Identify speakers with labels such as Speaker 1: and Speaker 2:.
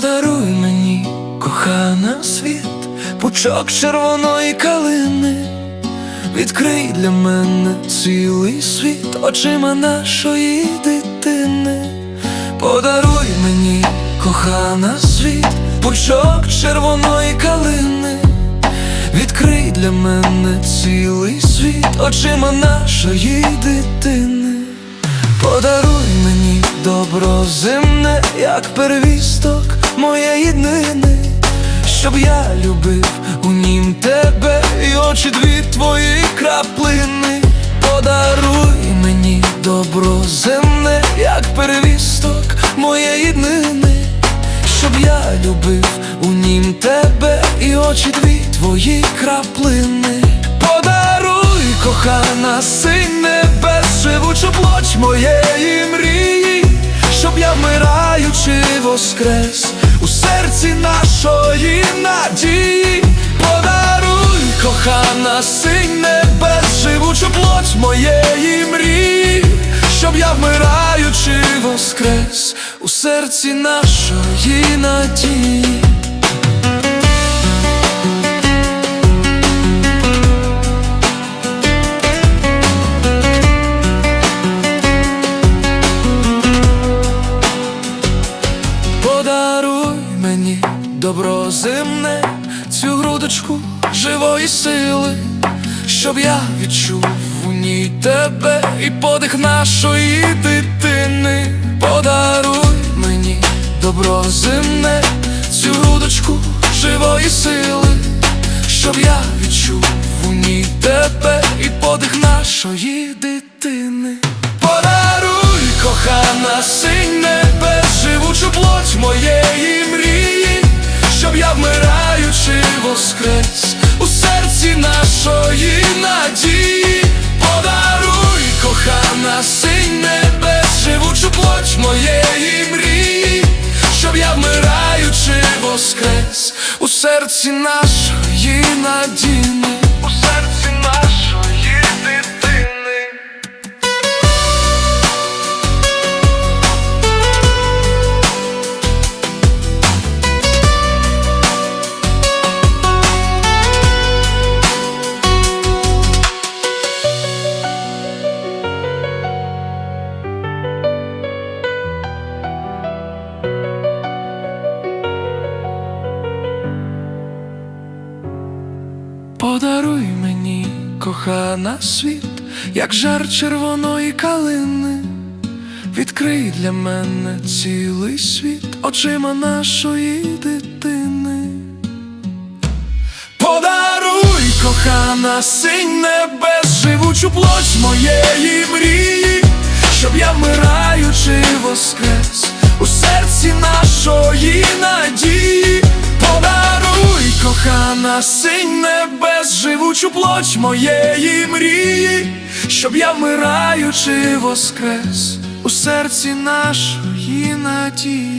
Speaker 1: Подаруй мені, кохана світ, пучок червоної калини, відкрий для мене цілий світ очима нашої дитини, подаруй мені, кохана світ, пучок червоної калини, відкрий для мене цілий світ очима нашої дитини, подаруй мені добро земне, як первісток моєї днини, щоб я любив у нім тебе і очі дві твої краплини. Подаруй мені добро земне, як первісток моєї днини, щоб я любив у нім тебе і очі дві твої краплини. Подаруй, кохана, синь небес, живучу плоть моєї мрії, щоб я вмираючи воскрес серці нашої надії. Подаруй, кохана, синь небес, живучу плоть моєї мрії, щоб я вмираючи воскрес у серці нашої надії. Земне, цю грудочку живої сили, щоб я відчув у ній тебе і подих нашої дитини. Подаруй мені добро земне, цю грудочку живої сили, щоб я відчув у ній тебе і подих нашої дитини. Подаруй, кохана, синь небес, живучу плоть моєї серці нашої надії. Подаруй мені, кохана, світ, як жар червоної калини, відкрий для мене цілий світ очима нашої дитини. Подаруй, кохана, синь небес, живучу плоть моєї мрії, щоб я вмираючи воскрес Подаруй, на синь небес, живучу плоть моєї мрії, щоб я вмираючи воскрес у серці нашої надії.